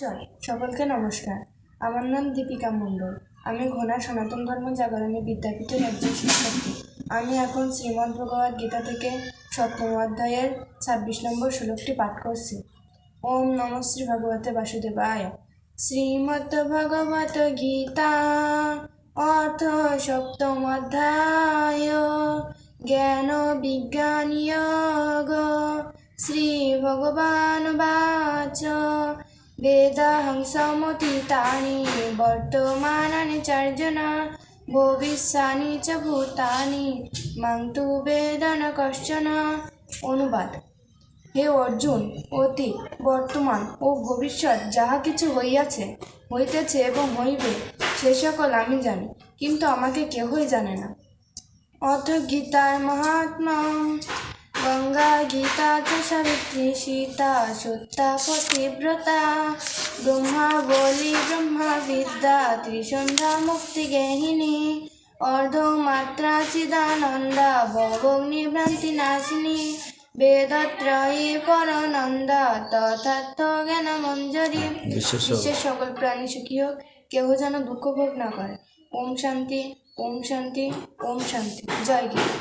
ঈশ্বর সকলকে নমস্কার। আমার নাম দীপিকা মণ্ডল। আমি ঘোনা সনাতন ধর্ম জাগরণী বিদ্যাপীঠের একজন শিক্ষার্থী। আমি এখন শ্রীমদ্ ভগবদ গীতা থেকে সপ্তম অধ্যায়ের ছাব্বিশ নম্বর শ্লোকটি পাঠ করছি। ওম নম শ্রী ভগবতে বাসুদেবায়। শ্রীমদ্ ভগবত গীতা অর্থ সপ্তম অধ্যায়। জ্ঞান বিজ্ঞান শ্রী ভগবান বাচ। বেদাহং সমতীতানি বর্তমানানি চার্জুন ভবিষ্যানি চ ভূতানি মাং তু বেদ ন কশ্চন অনুবাদ হে অর্জুন অতীত বর্তমান ও ভবিষ্যৎ যাহা কিছু হইয়াছে, হইতেছে এবং হইবে, সে সকল আমি জানি, কিন্তু আমাকে কেহই জানে না। অথ গীতার মহাত্মা গীতা চ সাবিত্রী সীতা সত্যা পতিব্রতা। ব্রহ্মা বলি ব্রহ্মা বিদ্যা ত্রিসন্ধ্যা মুক্তি গেহিনী। অর্ধমাত্রা চিদানন্দা ভবগ্নি ভ্রান্তি নাশিনী। বেদত্রয়ী পরনন্দা তথার্থ জ্ঞান মঞ্জরি বিশ্বের সকল প্রাণী সুখী হোক কেহ যেন দুঃখ ভোগ না করে। ওম শান্তি ওম শান্তি ওম শান্তি। জয় গীতা।